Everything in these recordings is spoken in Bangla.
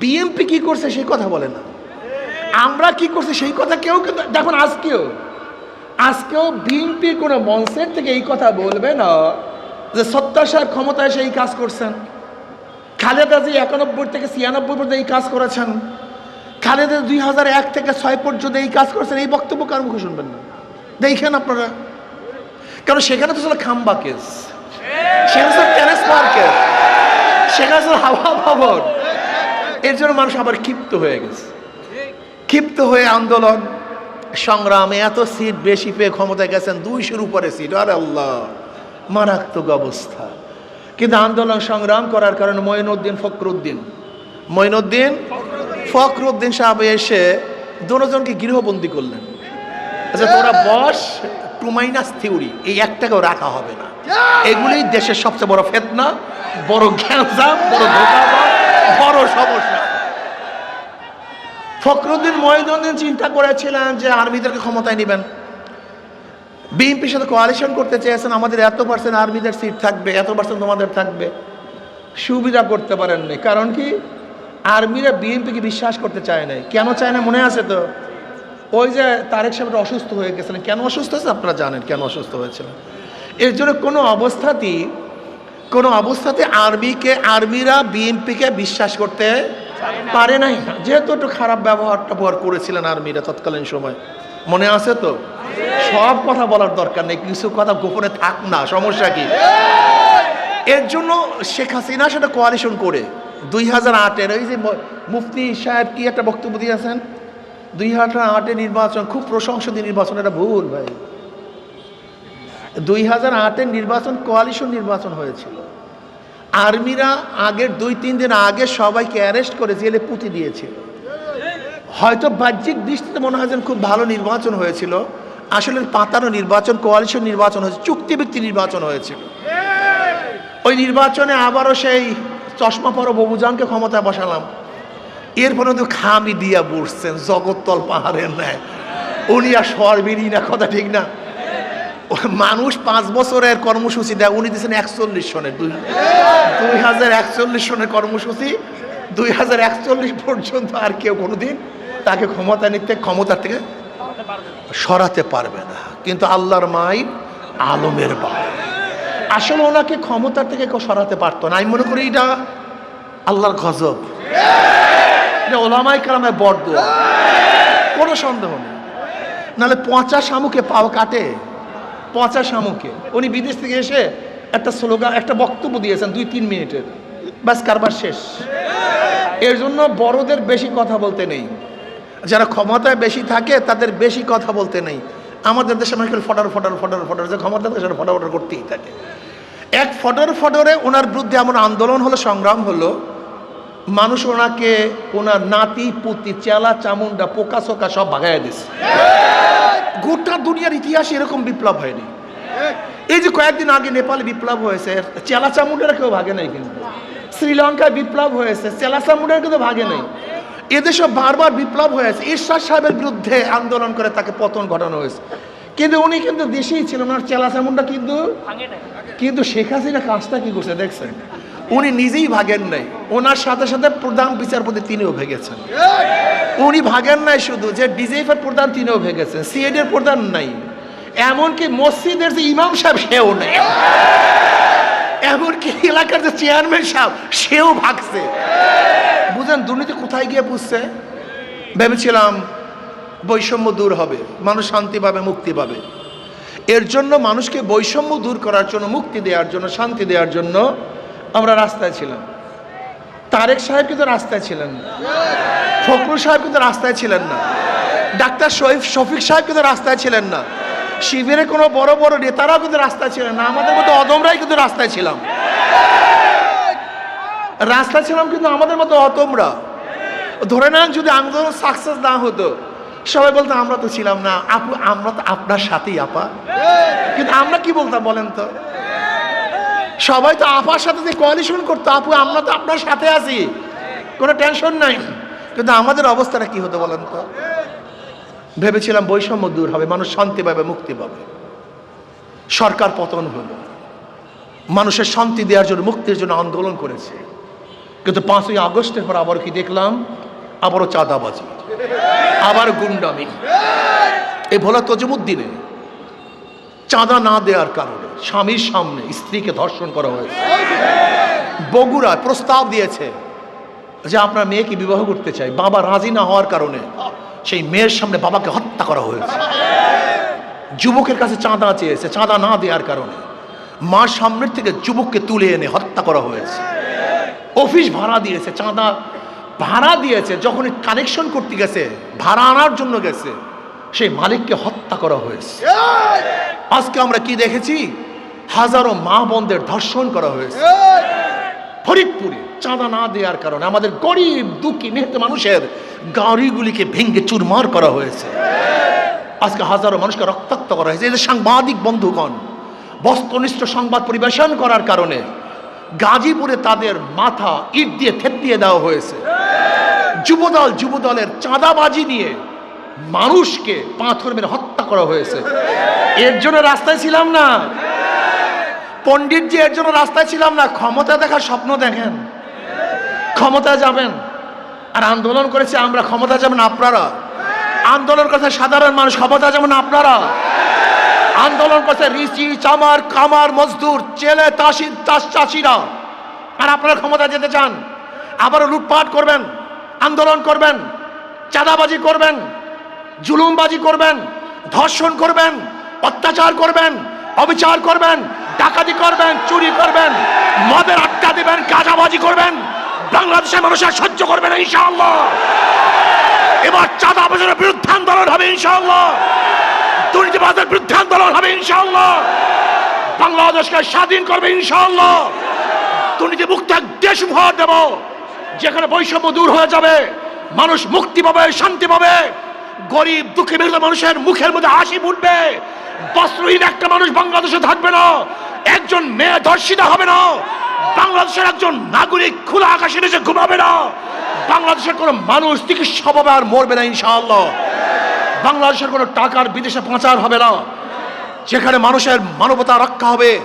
বিএমপি কি করছে সেই কথা বলে না। আমরা কি করছি সেই কথা কেউ দেখুন আজকেও আজকেও বিএনপির কোনো মঞ্চের থেকে এই কথা বলবে না যে সত্তর সাহেব ক্ষমতায় এসে এই কাজ করছেন। খালেদা জি একানব্বই থেকে ছিয়ানব্বই পর্যন্ত এই কাজ করেছেন। খালেদা দুই হাজার এক থেকে ছয় পর্যন্ত এই কাজ করেছেন। এই বক্তব্য কার মুখে শুনবেন না? দেখেন আপনারা। কারণ সেখানে তো ছিল খাম্বা কেস। সেখানে ছিল ট্রান্সফার কেস সেখানে ছিল হাওয়া ভবন। এর জন্য মানুষ আবার ক্ষিপ্ত হয়ে গেছে। ক্ষিপ্ত হয়ে আন্দোলন সংগ্রামে এত সিট বেশি পেয়ে ক্ষমতায় গেছেন দুইশোর উপরে সিট আরে আল্লাহ মারাত্মক অবস্থা। কিন্তু আন্দোলন সংগ্রাম করার কারণে মঈনুদ্দিন ফখরুদ্দিন মঈনুদ্দিন ফখরুদ্দিন সাহেব এসে দুজনকে গৃহবন্দী করলেন। আচ্ছা তোরা বস টু মাইনাস থিওরি এই একটাকেও রাখা হবে না। এগুলোই দেশের সবচেয়ে বড় ফেতনা বড় গ্যাঞ্জাম বড় ধোকাবাজ বড় সমস্যা। ফখরুদ্দিন মহিউদ্দিন চিন্তা করেছিলেন যে আর্মিদেরকে ক্ষমতায় নেবেন। বিএনপির সাথে কোয়ালিশন করতে চেয়েছেন, আমাদের এত পার্সেন্ট আর্মিদের সিট থাকবে, এত পার্সেন্ট তোমাদের থাকবে। সুবিধা করতে পারেননি। কারণ কি? আর্মিরা বিএনপিকে বিশ্বাস করতে চায় নাই। কেন চায় না? মনে আছে তো? ওই যে তারেক সাহেব অসুস্থ হয়ে গেছিলেন। কেন অসুস্থ হয়েছে আপনারা জানেন কেন অসুস্থ হয়েছিলেন। এর জন্য কোনো অবস্থাতেই কোনো অবস্থাতে আর্মিকে, আর্মিরা বিএনপিকে বিশ্বাস করতে পারে নাই। যেহেতু একটু খারাপ ব্যবহার ব্যবহার করেছিলেন আর্মিরা তৎকালীন সময়। মনে আছে তো? সব কথা বলার দরকার নেই, কিছু কথা গোপনে থাক না, সমস্যা কি? এর জন্য শেখ হাসিনা সেটা কোয়ালিশন করে। দুই হাজার আটের ওই যে মুফতি সাহেব কি একটা বক্তব্য দিয়েছেন? দুই হাজার আটের নির্বাচন, খুব প্রশংসনীয় নির্বাচন, এটা ভুল ভাই। দুই হাজার আটের নির্বাচন কোয়ালিশন নির্বাচন হয়েছিল। আর্মিরা আগের দুই, তিন দিন আগে সবাইকে অ্যারেস্ট করে জেলে পুঁতি দিয়েছিল। হয়তো বাহ্যিক দৃষ্টিতে মনে হয় যেন খুব ভালো নির্বাচন হয়েছিল। আসলে পাতানো নির্বাচন কোয়ালিশন নির্বাচন হয়েছে, চুক্তিভিত্তি নির্বাচন হয়েছিল। ওই নির্বাচনে আবারও সেই চশমা পর ববুজানকে ক্ষমতায় বসালাম। এরপরে তো খামি দিয়া বসছেন, জগত্তল পাহাড়ের ন্যায়। উনি আর সরবিরি না, কথা ঠিক না। মানুষ পাঁচ বছরের কর্মসূচি দেয়। উনি দিয়েছেন একচল্লিশ সনের দুই দুই হাজার একচল্লিশ সনের কর্মসূচি। দুই হাজার একচল্লিশ পর্যন্ত আর কেউ কোনোদিন তাকে ক্ষমতা নিতে, ক্ষমতা থেকে সরাতে পারবে না। কিন্তু আল্লাহর মাই আলমের বা আসলে ওনাকে ক্ষমতার থেকে কেউ সরাতে পারতো না। আমি মনে করি এটা আল্লাহর গজব। এটা ওলামাই কালামায় বড় কোনো সন্দেহ নেই। নাহলে পচা শামুকে পাও কাটে। পচা শামুকে। উনি বিদেশ থেকে এসে একটা স্লোগান, একটা বক্তব্য দিয়েছেন দুই, তিন মিনিটের। ব্যাস, কারবার শেষ। এর জন্য বড়দের বেশি কথা বলতে নেই। যারা ক্ষমতায় বেশি থাকে, তাদের বেশি কথা বলতে নেই। আমাদের দেশে মানুষ খালি ফটার ফটার ফটার ফটার। যে ক্ষমতা সেটা ফটা ফটার করতেই থাকে। এক ফটর, ফটরে ওনার বিরুদ্ধে এমন আন্দোলন হলো, সংগ্রাম হলো, মানুষ ওনাকে, ওনার নাতি, পুতি, চেলা চামুন্ডা পোকা সোকা সব ভাগাইয়া দিছে। গোটা দুনিয়ার ইতিহাসে এরকম বিপ্লব হয়নি। এই যে কয়েকদিন আগে নেপালে বিপ্লব হয়েছে চেলা চামুন্ডারা কেউ ভাগে নাই কিন্তু। শ্রীলঙ্কায় বিপ্লব হয়েছে চেলা চামুন্ডারা কিন্তু ভাগে নাই। এদেশে বারবার বিপ্লব হয়েছে। ঈশ্বর সাহেবের বিরুদ্ধে আন্দোলন করে তাকে পতন ঘটানো হয়েছে। কিন্তু উনি কিন্তু দেশেই ছিলেন ওনার চেলা চামুন্ডা কিন্তু কিন্তু শেখ হাসিনা কাজটা কি করছে দেখছেন? উনি নিজেই ভাগেন নাই। ওনার সাথে সাথে প্রধান বিচারপতি তিনিও ভেগেছেন। উনি ভাগেন নাই শুধু, যে ডিজিএফ এর প্রধান তিনিও ভেগেছেন সিএড এর প্রধান নাই। এমনকি মসজিদের যে ইমাম সাহেব, সেও নেই। এমনকি এলাকার যে চেয়ারম্যান সাহেব, সেও ভাগছে। বুঝেন, দুর্নীতি কোথায় গিয়ে বুঝছে ভেবেছিলাম বৈষম্য দূর হবে, মানুষ শান্তি পাবে, মুক্তি পাবে। এর জন্য মানুষকে বৈষম্য দূর করার জন্য, মুক্তি দেওয়ার জন্য, শান্তি দেওয়ার জন্য আমরা রাস্তায় ছিলাম। তারেক সাহেব কিন্তু রাস্তায় ছিলেন না। ফখরুল সাহেব কিন্তু রাস্তায় ছিলেন না। ডাক্তার শহীদ শফিক সাহেব কিন্তু রাস্তায় ছিলেন না। শিবিরের কোনো বড় বড় নেতারাও কিন্তু রাস্তায় ছিলেন না। আমাদের মতো অদমরাই কিন্তু রাস্তায় ছিলাম। রাস্তায় ছিলাম কিন্তু আমাদের মতো অতমরা ধরে নেন যদি আন্দোলন সাকসেস না হতো, সবাই বলতো, আমরা তো ছিলাম না। আপু, আমরা তো আপনার সাথেই, আপা। কিন্তু আমরা কি বলতাম বলেন তো? সবাই তো আপার সাথে যে কোয়ালিশন করতো, আপু, আমরা তো আপনার সাথে আছি। কোনো টেনশন নাই। কিন্তু আমাদের অবস্থাটা কি হতো বলেন তো? ভেবেছিলাম বৈষম্য দূর হবে, মানুষ শান্তি পাবে, মুক্তি পাবে। সরকার পতন হলো। মানুষের শান্তি দেওয়ার জন্য, মুক্তির জন্য আন্দোলন করেছে। কিন্তু পাঁচই আগস্টের পর আবার কি দেখলাম? আবারও চাঁদাবাজি। আবার গুন্ডামি। এই ভোলা তজমুদ্দিনে চাঁদা না দেওয়ার কারণে স্বামীর সামনে স্ত্রীকে ধর্ষণ করা হয়েছে। বগুড়া প্রস্তাব দিয়েছে যে আপনার মেয়েকে বিবাহ করতে চাই বাবা রাজি না হওয়ার কারণে সেই মেয়ের সামনে বাবাকে হত্যা করা হয়েছে। যুবকের কাছে চাঁদা চেয়েছে, চাঁদা না দেওয়ার কারণে মার সামনের থেকে যুবককে তুলে এনে হত্যা করা হয়েছে। অফিস ভাড়া দিয়েছে, চাঁদা ভাড়া দিয়েছে যখন কানেকশন করতে গেছে, ভাড়া আনার জন্য গেছে, সেই মালিককে হত্যা করা হয়েছে। আজকে আমরা কি দেখেছি? হাজারো মা বোনদের ধর্ষণ করা হয়েছে। ফরিদপুরে চাঁদা না দেওয়ার কারণে আমাদের গরিব দুঃখী মেহনত মানুষের গাড়িগুলিকে ভেঙ্গে চুরমার করা হয়েছে। আজকে হাজারো মানুষকে রক্তাক্ত করা হয়েছে। এদের সাংবাদিক বন্ধুগণ বস্ত্রনিষ্ঠ সংবাদ পরিবেশন করার কারণে গাজীপুরে তাদের মাথা ইট দিয়ে থেপ দিয়ে দেওয়া হয়েছে। যুবদল যুবদলের চাঁদাবাজি নিয়ে মানুষকে পাথর মেরে হত্যা করা হয়েছে। এর জন্য রাস্তায় ছিলাম না। পণ্ডিতজি এর জন্য রাস্তায় ছিলাম না। ক্ষমতা দেখার স্বপ্ন দেখেন। ক্ষমতা যাবেন। আর আন্দোলন করেছে আমরা ক্ষমতা যাবেন আপনারা। আন্দোলন করছে সাধারণ মানুষ ক্ষমতা যেমন আপনারা। আন্দোলন করছে রিচি চামার কামার মজদুর, চেলে তাসি চাষ চাষিরা। আর আপনারা ক্ষমতা যেতে চান, আবারও লুটপাট করবেন, আন্দোলন করবেন, চাঁদাবাজি করবেন, জুলুমবাজি করবেন ধর্ষণ করবেন, অত্যাচার করবেন, অবিচার করবেন, ডাকাতি করবেন, চুরি করবেন, মদের আড্ডা দিবেন, গাঁজাবাজি করবেন বাংলাদেশের মানুষের সহ্য করবে না, ইনশাআল্লাহ। এবার চাঁদা আবেদনের বিরুদ্ধে আন্দোলন হবে, ইনশাআল্লাহ। দুর্নীতিবাদের বিরুদ্ধে আন্দোলন হবে, ইনশাআল্লাহ। বাংলাদেশকে স্বাধীন করবে, ইনশাআল্লাহ। দুর্নীতি মুক্ত এক দেশ উপহার দেব, যেখানে বৈষম্য দূর হয়ে যাবে, মানুষ মুক্তি পাবে, শান্তি পাবে। গরিব দুঃখী মেঘ মানুষের মুখের মধ্যে হাসি ফুটবে। বস্ত্রহীন একটা মানুষ বাংলাদেশে থাকবে না। একজন মেয়ে ধর্ষিতা হবে না। বাংলাদেশের একজন নাগরিক খোলা আকাশে নিচে ঘুমাবে না। বাংলাদেশের কোনো মানুষ চিকিৎসা পাবে আর মরবে না, ইনশাআল্লাহ। বাংলাদেশের কোনো টাকার বিদেশে পাচার হবে না। যেখানে মানুষের মানবতা রক্ষা হবে,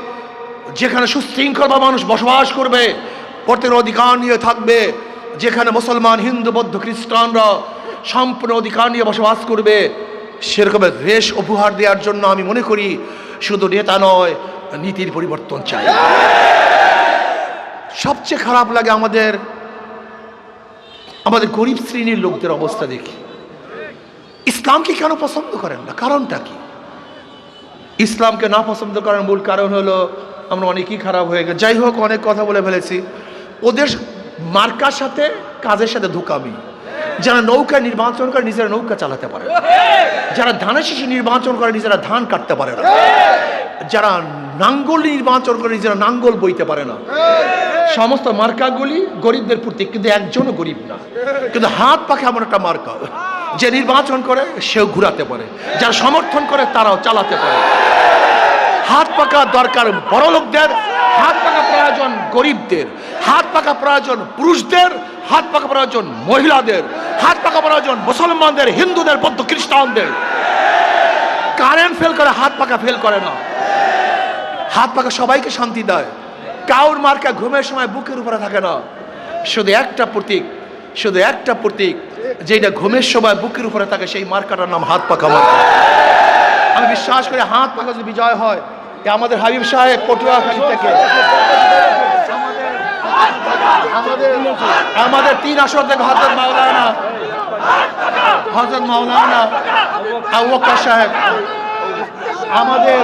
যেখানে সুশৃঙ্খলভাবে মানুষ বসবাস করবে প্রত্যেকের অধিকার নিয়ে থাকবে, যেখানে মুসলমান, হিন্দু, বৌদ্ধ, খ্রিস্টানরা সম্পূর্ণ অধিকার নিয়ে বসবাস করবে। সেরকমের রেশ উপহার দেওয়ার জন্য আমি মনে করি, শুধু নেতা নয়, নীতির পরিবর্তন চাই। সবচেয়ে খারাপ লাগে আমাদের আমাদের গরিব শ্রেণির লোকদের অবস্থা দেখি। ইসলামকে কেন পছন্দ করেন না? কারণটা কি? ইসলামকে না পছন্দ করার মূল কারণ হলো, আমরা অনেকই খারাপ হয়ে গেছে। যাই হোক, অনেক কথা বলে ফেলেছি। ওদের মার্কার সাথে, কাজের সাথে ধোকামি যারা নৌকা নির্বাচন করে, নিজেরা নৌকা চালাতে পারে। যারা ধানের শিশু নির্বাচন করে, নিজেরা ধান কাটতে পারে না। যারা নাঙ্গল নির্বাচন করে, নিজেরা নাঙ্গল বইতে পারে না। সমস্ত মার্কাগুলি গরিবদের প্রতীক কিন্তু একজনও গরিব না। কিন্তু হাত পাখে এমন একটা মার্কা, যে নির্বাচন করে, সেও ঘুরাতে পারে। যারা সমর্থন করে, তারাও চালাতে পারে। হাত পাকা দরকার বড় লোকদের, হাত পাকা প্রয়োজন গরিবদের। হাত পাকা প্রয়োজন পুরুষদের, হাত পাকা প্রয়োজন মহিলাদের। হাত পাকা প্রয়োজন মুসলমানদের, হিন্দুদের, বৌদ্ধ খ্রিস্টানদের। কারেন্ট ফেল করে হাত পাকা ফেল করে না। হাত পাকা সবাইকে শান্তি দেয়। কাউর মার্কা ঘুমের সময় বুকের উপরে থাকে না। শুধু একটা প্রতীক, শুধু একটা প্রতীক যেটা ঘুমের সময় বুকের উপরে থাকে, সেই মার্কাটার নাম হাত পাকা মার্কা। আমি বিশ্বাস করি হাত পাকা যদি বিজয় হয় আমাদের হাবিব সাহেব, পটুয়াখালী থেকে। আমাদের তিন আসর থেকে হজরত মাওলানা হজরত মাওলানা আবু সাহেব। আমাদের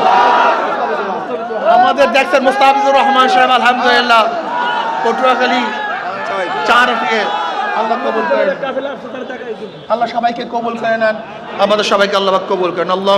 আমাদের দেখছেন মুস্তাফিজুর রহমান সাহেব, আলহামদুলিল্লাহ। পটুয়াখালী চার আল্লাহ কবুল করেন। আল্লাহ সবাইকে কবুল করে নেন। আমাদের সবাইকে আল্লাহ কবুল করেন। আল্লাহ